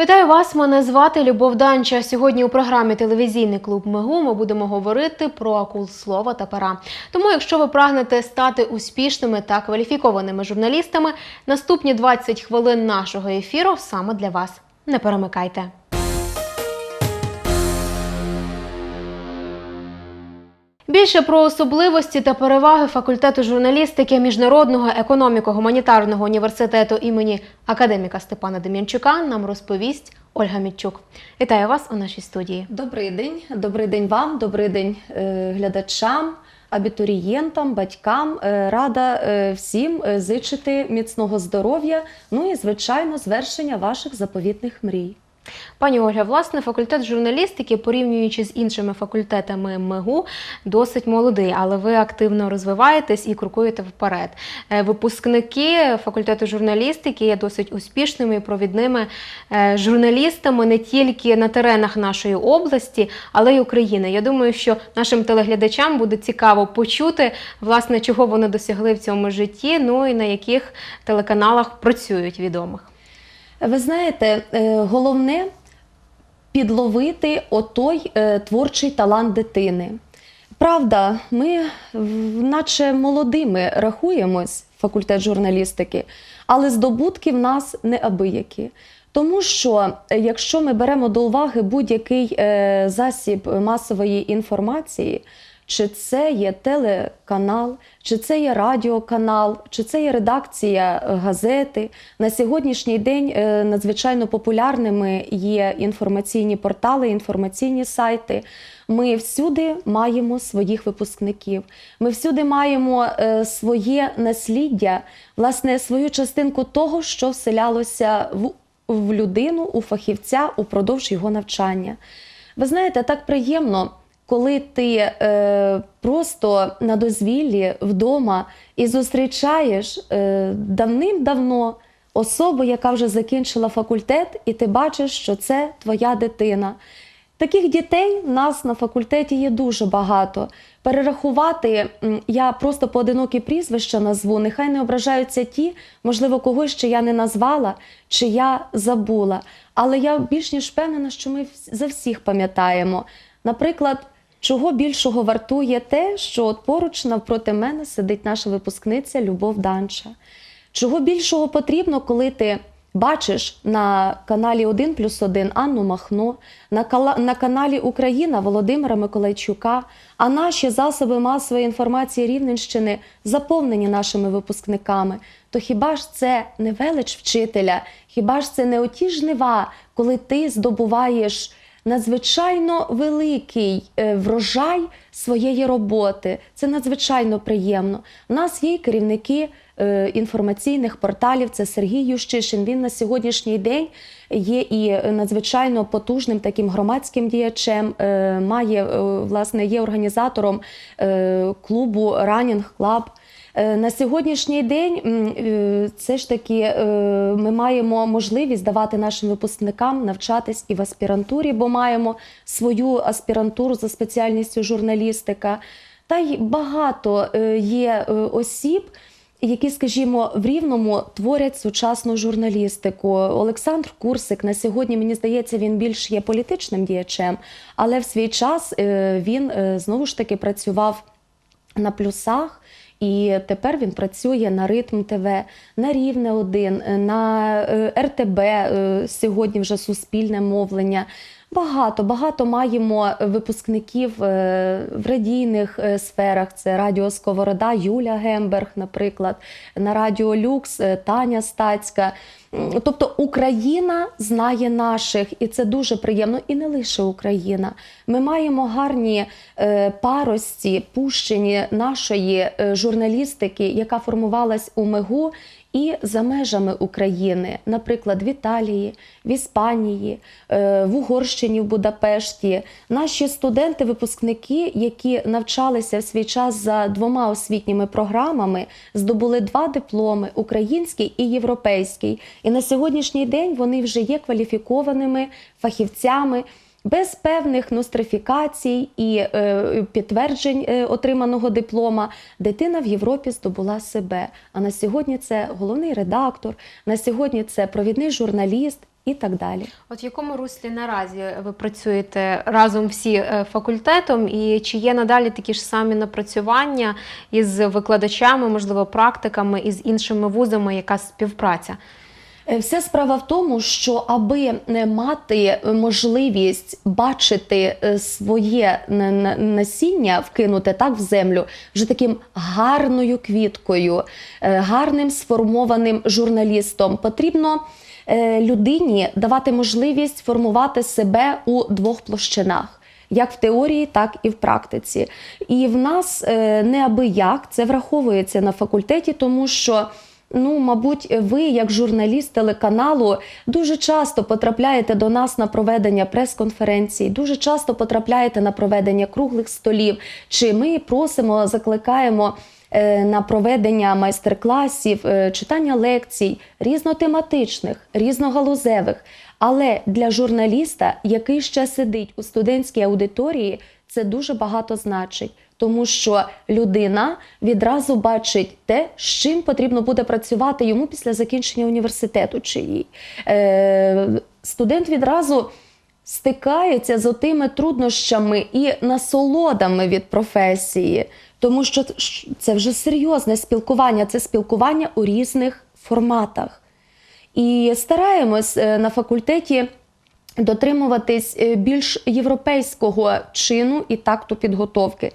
Вітаю вас! Мене звати Любов Данча. Сьогодні у програмі Телевізійний клуб Мигу ми будемо говорити про акул слова та пера. Тому, якщо ви прагнете стати успішними та кваліфікованими журналістами, наступні 20 хвилин нашого ефіру саме для вас. Не перемикайте. Більше про особливості та переваги факультету журналістики Міжнародного економіко-гуманітарного університету імені академіка Степана Дем'янчука нам розповість Ольга Мітчук. Вітаю вас у нашій студії. Добрий день, добрий день вам, добрий день е, глядачам, абітурієнтам, батькам. Е, Рада е, всім зичити міцного здоров'я, ну і звичайно, звершення ваших заповітних мрій. Пані Ольга, власне, факультет журналістики, порівнюючи з іншими факультетами МИГУ, досить молодий, але ви активно розвиваєтесь і крокуєте вперед. Е, Випускники факультету журналістики є досить успішними і провідними е, журналістами не тільки на теренах нашої області, але й України. Я думаю, що нашим телеглядачам буде цікаво почути, власне, чого вони досягли в цьому житті, ну і на яких телеканалах працюють відомих. Ви знаєте, е, головне підловити отой е, творчий талант дитини. Правда, ми наче молодими рахуємось, факультет журналістики, але здобутки в нас неабиякі. Тому що е, якщо ми беремо до уваги будь-який засіб масової інформації, чи це є телеканал, чи це є радіоканал, чи це є редакція е, газети. На сьогоднішній день е, надзвичайно популярними є інформаційні портали, інформаційні сайти. Ми всюди маємо своїх випускників. Ми всюди маємо е, своє насліддя, власне, свою частинку того, що вселялося в, в людину, у фахівця упродовж його навчання. Ви знаєте, так приємно, коли ти е, просто на дозвіллі вдома і зустрічаєш е, давним-давно особу, яка вже закінчила факультет, і ти бачиш, що це твоя дитина. Таких дітей в нас на факультеті є дуже багато. Перерахувати я просто поодинокі прізвища назву. Нехай не ображаються ті, можливо, когось ще я не назвала чи я забула. Але я більш ніж впевнена, що ми за всіх пам'ятаємо. Наприклад, чого більшого вартує те, що от поруч навпроти мене сидить наша випускниця Любов Данча. Чого більшого потрібно, коли ти бачиш на каналі 1 плюс 1 Анну Махно, на, каналі Україна Володимира Миколайчука, а наші засоби масової інформації Рівненщини заповнені нашими випускниками, то хіба ж це не велич вчителя? Хіба ж це не оті жнива, коли ти здобуваєш надзвичайно великий е, врожай своєї роботи. Це надзвичайно приємно. У нас є керівники е, інформаційних порталів. Це Сергій Ющишин. Він на сьогоднішній день є і надзвичайно потужним таким громадським діячем. е, Має власне є організатором клубу Running Club. Е, На сьогоднішній день це ж таки е, ми маємо можливість давати нашим випускникам навчатись і в аспірантурі, бо маємо свою аспірантуру за спеціальністю журналістика. Та й багато е, є осіб, які, скажімо, в рівному творять сучасну журналістику. Олександр Курсик на сьогодні, мені здається, він більш є політичним діячем, але в свій час він знову ж таки працював на плюсах. І тепер він працює на ритм ТВ, на рівне 1 на е, РТБ, е, сьогодні вже суспільне мовлення. Багато, багато маємо випускників е, в радійних е, сферах. Це Радіо Сковорода, Юля Гемберг, наприклад, на Радіо Люкс е, Таня Стацька. Тобто Україна знає наших, і це дуже приємно. І не лише Україна. Ми маємо гарні е, парості, пущені нашої е, журналістики, яка формувалась у МИГУ і за межами України, наприклад, в Італії, в Іспанії, е, в Угорщині, в Будапешті. Наші студенти-випускники, які навчалися в свій час за двома освітніми програмами, здобули два дипломи український і європейський. І на сьогоднішній день вони вже є кваліфікованими фахівцями. Без певних нострифікацій і е, підтверджень е, отриманого диплома дитина в Європі здобула себе. А на сьогодні це головний редактор, на сьогодні це провідний журналіст і так далі. От в якому руслі наразі ви працюєте разом всі е, факультетом, і чи є надалі такі ж самі напрацювання із викладачами, можливо, практиками і з іншими вузами, яка співпраця? Е, Вся справа в тому, що аби е, мати можливість бачити е, своє на- на- насіння, вкинути так в землю, вже таким гарною квіткою, е, гарним сформованим журналістом, потрібно е, людині давати можливість формувати себе у двох площинах. Як в теорії, так і в практиці. І в нас е, неабияк це враховується на факультеті, тому що Ну, мабуть, ви, як журналіст телеканалу, дуже часто потрапляєте до нас на проведення прес-конференцій, дуже часто потрапляєте на проведення круглих столів. Чи ми просимо, закликаємо е, на проведення майстер-класів, е, читання лекцій різнотематичних, різногалузевих. Але для журналіста, який ще сидить у студентській аудиторії, це дуже багато значить, тому що людина відразу бачить те, з чим потрібно буде працювати йому після закінчення університету чи їй. Е, студент відразу стикається з отими труднощами і насолодами від професії, тому що це вже серйозне спілкування, це спілкування у різних форматах. І стараємось е, на факультеті дотримуватись е, більш європейського чину і такту підготовки.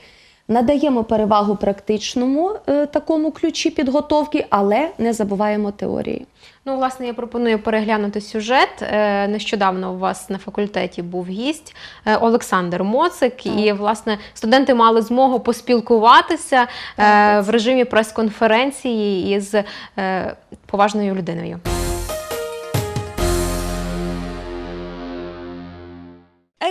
Надаємо перевагу практичному е, такому ключі підготовки, але не забуваємо теорії. Ну, власне, я пропоную переглянути сюжет. Е, Нещодавно у вас на факультеті був гість е, Олександр Моцик, і власне студенти мали змогу поспілкуватися е, Так, в режимі прес-конференції із е, поважною людиною.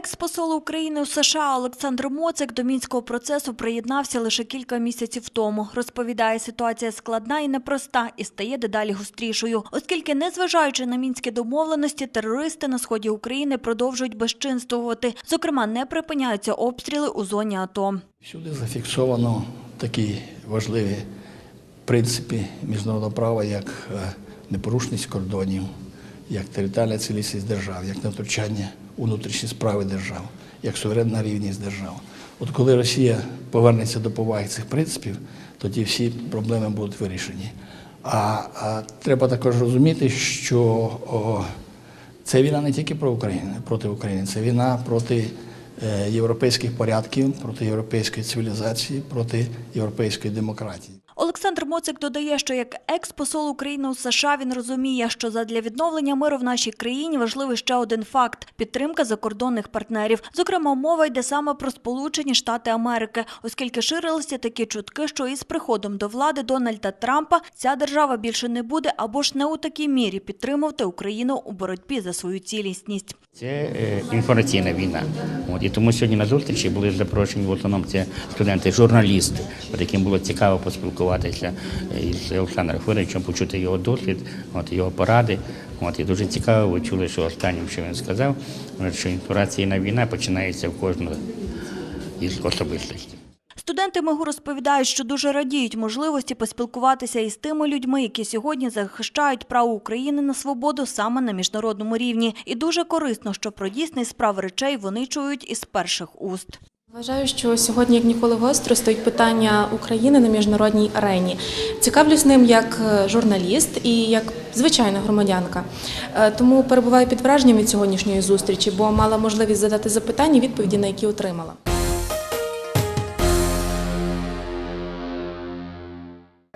Екс-посол України у США Олександр Моцик до мінського процесу приєднався лише кілька місяців тому. Розповідає, ситуація складна і непроста і стає дедалі гострішою, оскільки, незважаючи на мінські домовленості, терористи на сході України продовжують безчинствувати. Зокрема, не припиняються обстріли у зоні АТО. Всюди зафіксовано такі важливі принципи міжнародного права, як е, непорушність кордонів, як територіальна цілісність держав, як невтручання у внутрішні справи держав, як суверенна рівність держав. От коли Росія повернеться до поваги цих принципів, тоді всі проблеми будуть вирішені. А, а треба також розуміти, що о, це війна не тільки про Україну, проти України, це війна проти е, європейських порядків, проти європейської цивілізації, проти європейської демократії. Олександр Моцик додає, що як екс-посол України у США він розуміє, що задля відновлення миру в нашій країні важливий ще один факт підтримка закордонних партнерів. Зокрема, мова йде саме про Сполучені Штати Америки, оскільки ширилися такі чутки, що із приходом до влади Дональда Трампа ця держава більше не буде або ж не у такій мірі підтримувати Україну у боротьбі за свою цілісність. Це е, інформаційна війна. От, і тому сьогодні на зустрічі були запрошені в основному це студенти, журналісти, яким було цікаво поспілкуватися е, із Олександром Федоровичем, почути його досвід, от, його поради. От, і дуже цікаво, ви чули, що останнім, що він сказав, що інформаційна війна починається в кожного із особистостей. Студенти МИГУ розповідають, що дуже радіють можливості поспілкуватися із тими людьми, які сьогодні захищають право України на свободу саме на міжнародному рівні. І дуже корисно, що про дійсний справ речей вони чують із перших уст. Вважаю, що сьогодні як ніколи гостро стоїть питання України на міжнародній арені. Цікавлюсь ним як е, журналіст і як звичайна громадянка. Е, Тому перебуваю під враженням від сьогоднішньої зустрічі, бо мала можливість задати запитання, відповіді на які отримала.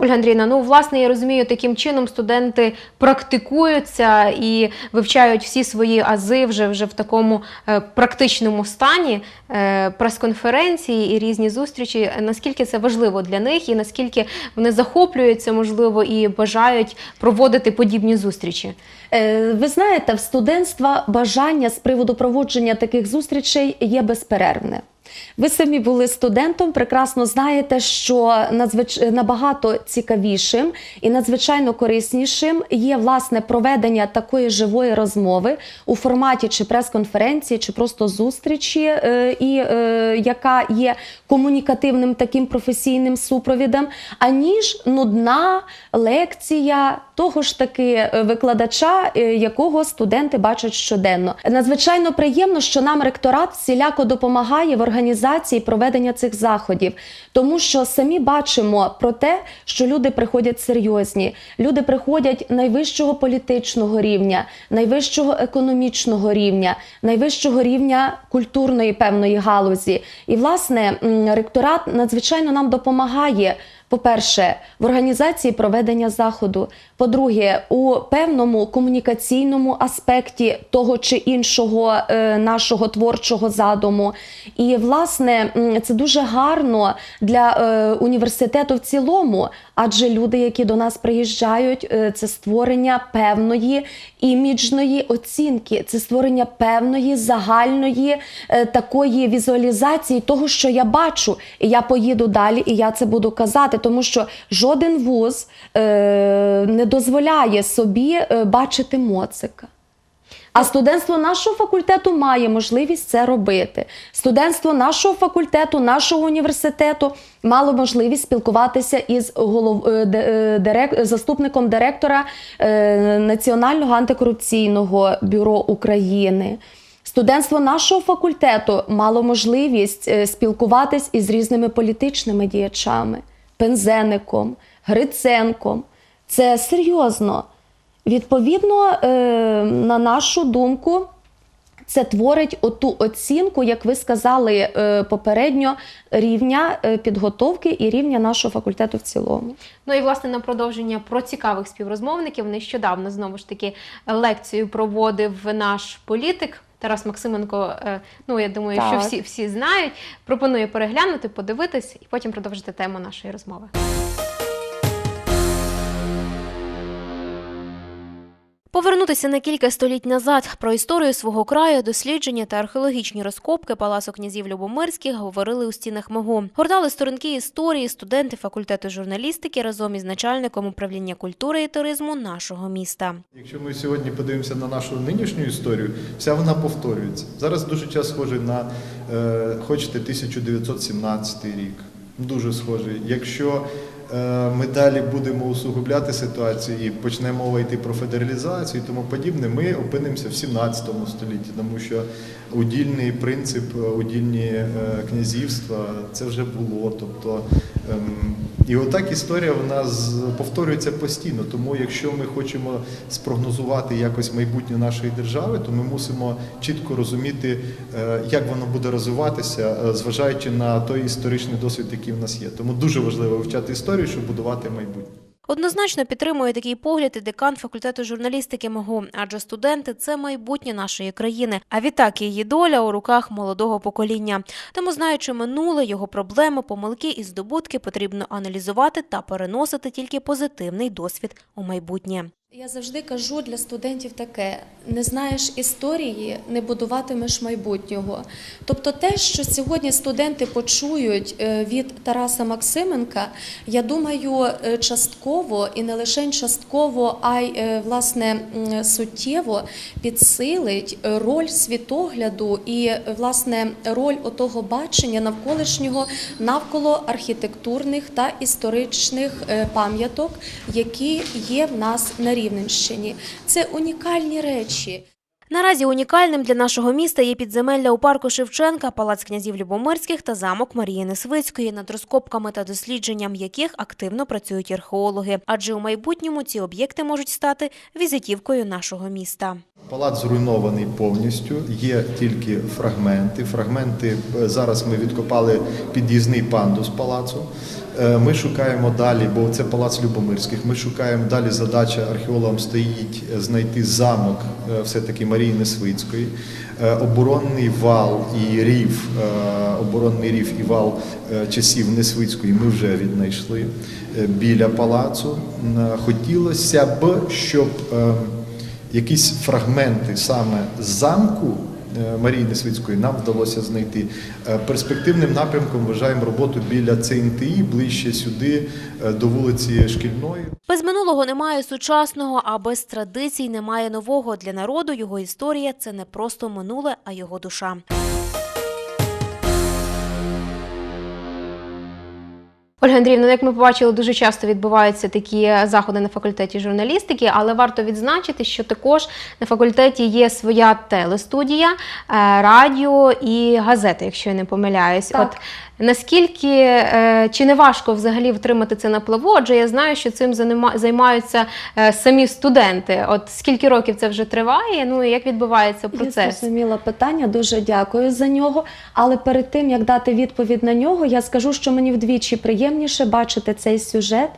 Ольга Андрійовна, ну власне я розумію, таким чином студенти практикуються і вивчають всі свої ази вже, вже в такому е, практичному стані е, прес-конференції і різні зустрічі. Наскільки це важливо для них, і наскільки вони захоплюються, можливо, і бажають проводити подібні зустрічі? Е, Ви знаєте, в студентства бажання з приводу проводження таких зустрічей є безперервне. Ви самі були студентом, прекрасно знаєте, що надзвич... набагато цікавішим і надзвичайно кориснішим є власне проведення такої живої розмови у форматі чи прес-конференції, чи просто зустрічі, е, і е, яка є комунікативним таким професійним супровідом, аніж нудна лекція того ж таки е, викладача, е, якого студенти бачать щоденно. Надзвичайно приємно, що нам ректорат всіляко допомагає в організації проведення цих заходів, тому що самі бачимо про те, що люди приходять серйозні, люди приходять найвищого політичного рівня, найвищого економічного рівня, найвищого рівня культурної певної галузі. І власне ректорат надзвичайно нам допомагає. По-перше, в організації проведення заходу. По-друге, у певному комунікаційному аспекті того чи іншого е, нашого творчого задуму. І, власне, це дуже гарно для е, університету в цілому, адже люди, які до нас приїжджають, е, це створення певної іміджної оцінки, це створення певної загальної е, такої візуалізації того, що я бачу, і я поїду далі, і я це буду казати, тому що жоден вуз е, не дозволяє собі бачити моцика. А студентство нашого факультету має можливість це робити. Студентство нашого факультету, нашого університету мало можливість спілкуватися із голов... е, е, дирек... заступником директора е, Національного антикорупційного бюро України. Студентство нашого факультету мало можливість спілкуватись із різними політичними діячами, Пензеником, Гриценком. Це серйозно. Відповідно, е, на нашу думку, це творить оту оцінку, як ви сказали е, попередньо, рівня е, підготовки і рівня нашого факультету в цілому. Ну і власне на продовження про цікавих співрозмовників нещодавно знову ж таки лекцію проводив наш політик. Тарас Максименко, ну я думаю, що всі, всі знають. Пропоную переглянути, подивитись і потім продовжити тему нашої розмови. Повернутися на кілька століть назад про історію свого краю, дослідження та археологічні розкопки палацу князів Любомирських говорили у стінах МИГУ. Гортали сторінки історії студенти факультету журналістики разом із начальником управління культури і туризму нашого міста. Якщо ми сьогодні подивимося на нашу нинішню історію, вся вона повторюється. Зараз дуже час схожий на, е, хочете, 1917 рік. Дуже схожий. Якщо ми далі будемо усугубляти ситуацію і почне мова йти про федералізацію і тому подібне, ми опинимося в 17 столітті, тому що удільний принцип, е, удільні е, князівства це вже було. Тобто, і отак історія в нас повторюється постійно. Тому, якщо ми хочемо спрогнозувати якось майбутнє нашої держави, то ми мусимо чітко розуміти, е, як воно буде розвиватися, е, зважаючи на той історичний досвід, який в нас є. Тому дуже важливо вивчати історію, щоб будувати майбутнє. Однозначно підтримує такий погляд і декан факультету журналістики МГУ, адже студенти це майбутнє нашої країни. А відтак її доля у руках молодого покоління. Тому, знаючи минуле, його проблеми, помилки і здобутки, потрібно аналізувати та переносити тільки позитивний досвід у майбутнє. Я завжди кажу для студентів таке: не знаєш історії, не будуватимеш майбутнього. Тобто, те, що сьогодні студенти почують е, від Тараса Максименка, я думаю, е, частково і не лише частково, а й е, власне суттєво підсилить роль світогляду і власне роль отого бачення навколишнього навколо архітектурних та історичних пам'яток, які є в нас на Рівненщині. Це унікальні речі. Наразі унікальним для нашого міста є підземелля у парку Шевченка, палац князів Любомирських та замок Марії Несвицької, над розкопками та дослідженням яких активно працюють археологи. Адже у майбутньому ці об'єкти можуть стати візитівкою нашого міста. Палац зруйнований повністю, є тільки фрагменти. Фрагменти е, зараз ми відкопали під'їзний пандус палацу. Е, Ми шукаємо далі, бо це палац Любомирських. Ми шукаємо далі. Задача археологам стоїть е, знайти замок е, все-таки Марії Несвицької, оборонний вал і рів, оборонний рів і вал часів Несвицької ми вже віднайшли біля палацу. Хотілося б, щоб е, якісь фрагменти саме замку Марії Несвицької нам вдалося знайти. Е, Перспективним напрямком вважаємо роботу біля ЦНТІ, ближче сюди, е, до вулиці Шкільної. Без минулого немає сучасного, а без традицій немає нового. Для народу його історія це не просто минуле, а його душа. Ольга Андріївна, ну, як ми побачили, дуже часто відбуваються такі заходи на факультеті журналістики, але варто відзначити, що також на факультеті є своя телестудія, е, радіо і газета, якщо я не помиляюсь. Так. От наскільки е, чи не важко взагалі втримати це на плаву? Адже я знаю, що цим займаються е, самі студенти. От скільки років це вже триває? Ну і як відбувається Я зрозуміла питання, дуже дякую за нього. Але перед тим як дати відповідь на нього, я скажу, що мені вдвічі приємніше бачити цей сюжет,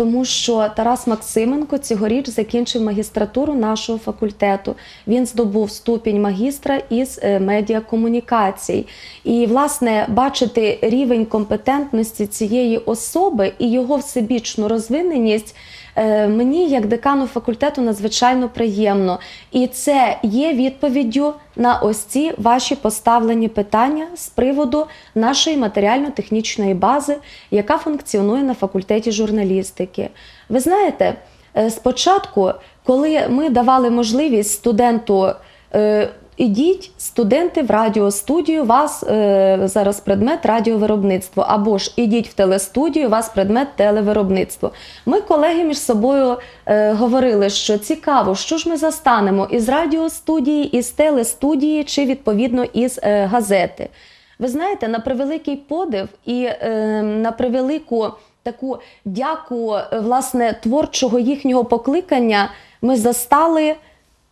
тому що Тарас Максименко цьогоріч закінчив магістратуру нашого факультету. Він здобув ступінь магістра із е, медіакомунікацій. І, власне, бачити рівень компетентності цієї особи і його всебічну розвиненість. Е, Мені, як декану факультету, надзвичайно приємно. І це є відповіддю на ось ці ваші поставлені питання з приводу нашої матеріально-технічної бази, яка функціонує на факультеті журналістики. Ви знаєте, е, спочатку, коли ми давали можливість студенту. Ідіть, студенти, в радіостудію, вас е, зараз предмет радіовиробництво, або ж ідіть в телестудію, вас предмет телевиробництво. Ми, колеги, між собою е, говорили, що цікаво, що ж ми застанемо із радіостудії, із телестудії чи відповідно із е, газети. Ви знаєте, на превеликий подив і е, на превелику таку дяку е, власне творчого їхнього покликання ми застали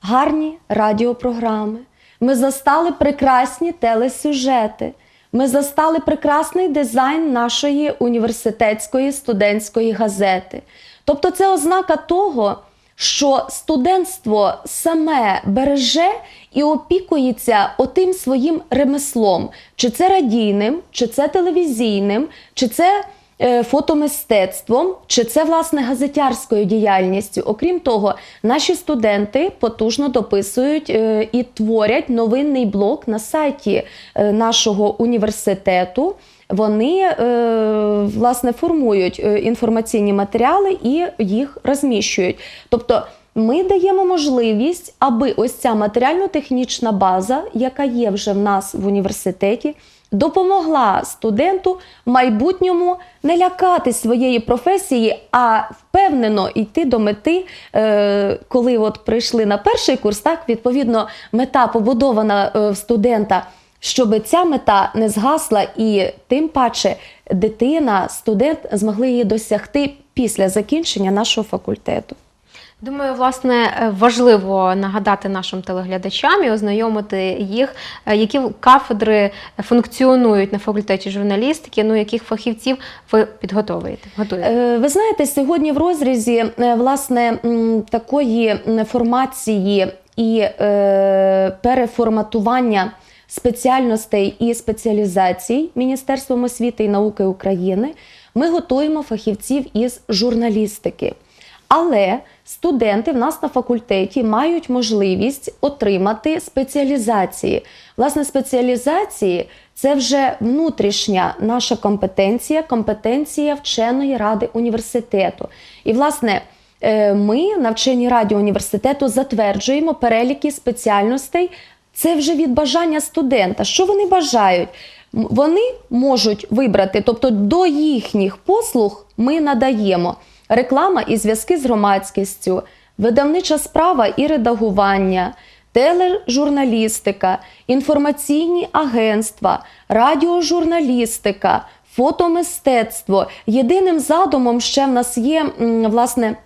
гарні радіопрограми. Ми застали прекрасні телесюжети. Ми застали прекрасний дизайн нашої університетської студентської газети. Тобто, це ознака того, що студентство саме береже і опікується отим своїм ремеслом, чи це радійним, чи це телевізійним, чи це фотомистецтвом, чи це власне газетярською діяльністю. Окрім того, наші студенти потужно дописують е, і творять новинний блок на сайті е, нашого університету. Вони е, власне формують е, інформаційні матеріали і їх розміщують. Тобто ми даємо можливість, аби ось ця матеріально-технічна база, яка є вже в нас в університеті, допомогла студенту в майбутньому не лякати своєї професії, а впевнено йти до мети, е, коли от прийшли на перший курс, так відповідно мета побудована е, в студента. Щоб ця мета не згасла, і тим паче дитина, студент змогли її досягти після закінчення нашого факультету. Думаю, власне, е, важливо нагадати нашим телеглядачам і ознайомити їх, е, які кафедри функціонують на факультеті журналістики, ну яких фахівців ви підготовуєте? Готуєте? Е, Ви знаєте, сьогодні в розрізі власне такої формації і переформатування спеціальностей і спеціалізацій Міністерством освіти і науки України ми готуємо фахівців із журналістики. Але студенти в нас на факультеті мають можливість отримати спеціалізації. Власне, спеціалізації це вже внутрішня наша компетенція, компетенція вченої ради університету. І, власне, е, ми на вченій раді університету затверджуємо переліки спеціальностей. Це вже від бажання студента. Що вони бажають? Вони можуть вибрати, тобто до їхніх послуг ми надаємо реклама і зв'язки з громадськістю, видавнича справа і редагування, тележурналістика, інформаційні агентства, радіожурналістика, фотомистецтво. Єдиним задумом ще в нас є власне.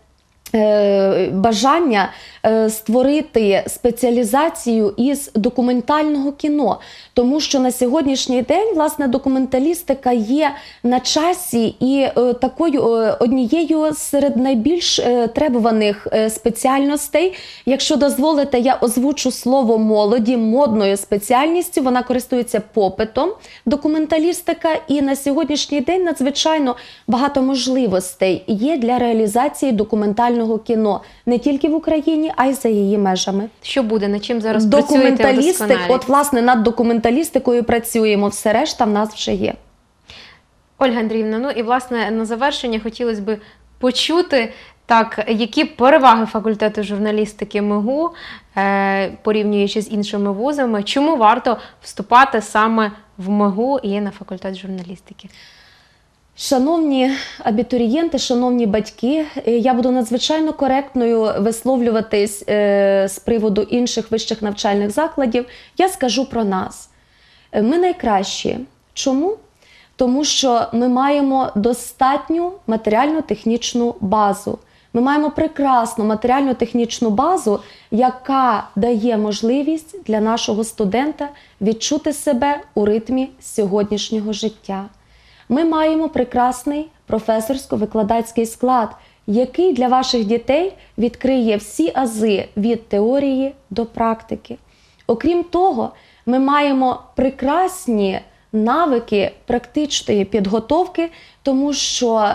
Е, Бажання е, створити спеціалізацію із документального кіно, тому що на сьогоднішній день власне документалістика є на часі і е, такою однією серед найбільш требуваних спеціальностей. Якщо дозволите, я озвучу слово молоді модною спеціальністю. Вона користується попитом документалістика, і на сьогоднішній день надзвичайно багато можливостей є для реалізації документального документального кіно не тільки в Україні, а й за її межами. Що буде? Над чим зараз Документалістик, от власне над документалістикою працюємо. Все решта в нас вже є. Ольга Андріївна, ну і власне на завершення хотілося б почути, так, які переваги факультету журналістики МИГУ, е, порівнюючи з іншими вузами, чому варто вступати саме в МИГУ і на факультет журналістики? Шановні абітурієнти, шановні батьки, е, я буду надзвичайно коректною висловлюватись е, з приводу інших вищих навчальних закладів. Я скажу про нас. Е, Ми найкращі. Чому? Тому що ми маємо достатню матеріально-технічну базу. Ми маємо прекрасну матеріально-технічну базу, яка дає можливість для нашого студента відчути себе у ритмі сьогоднішнього життя. Ми маємо прекрасний професорсько-викладацький склад, який для ваших дітей відкриє всі ази від теорії до практики. Окрім того, ми маємо прекрасні навики практичної підготовки, тому що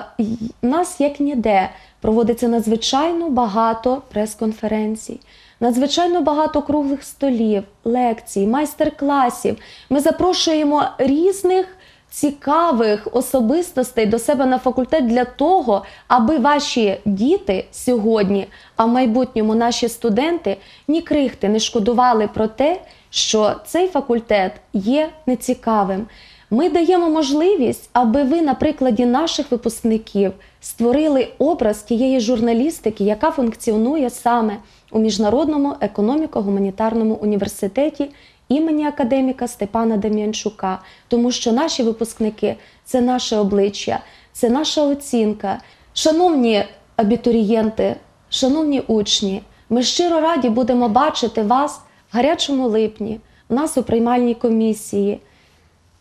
нас як ніде проводиться надзвичайно багато прес-конференцій, надзвичайно багато круглих столів, лекцій, майстер-класів. Ми запрошуємо різних цікавих особистостей до себе на факультет для того, аби ваші діти сьогодні, а в майбутньому наші студенти ні крихти не шкодували про те, що цей факультет є нецікавим. Ми даємо можливість, аби ви на прикладі наших випускників створили образ тієї журналістики, яка функціонує саме у міжнародному економіко-гуманітарному університеті імені академіка Степана Дем'янчука, тому що наші випускники це наше обличчя, це наша оцінка. Шановні абітурієнти, шановні учні, ми щиро раді будемо бачити вас в гарячому липні, у нас у приймальній комісії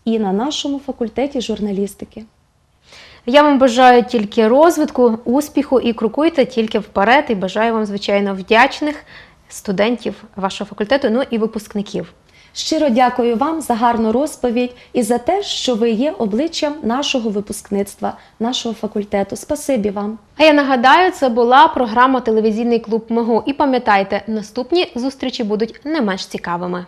і на нашому факультеті журналістики. Я вам бажаю тільки розвитку, успіху і крокуйте тільки вперед. І бажаю вам, звичайно, вдячних студентів вашого факультету, ну і випускників. Щиро дякую вам за гарну розповідь і за те, що ви є обличчям нашого випускництва, нашого факультету. Спасибі вам. А я нагадаю, це була програма Телевізійний клуб Мого. І пам'ятайте, наступні зустрічі будуть не менш цікавими.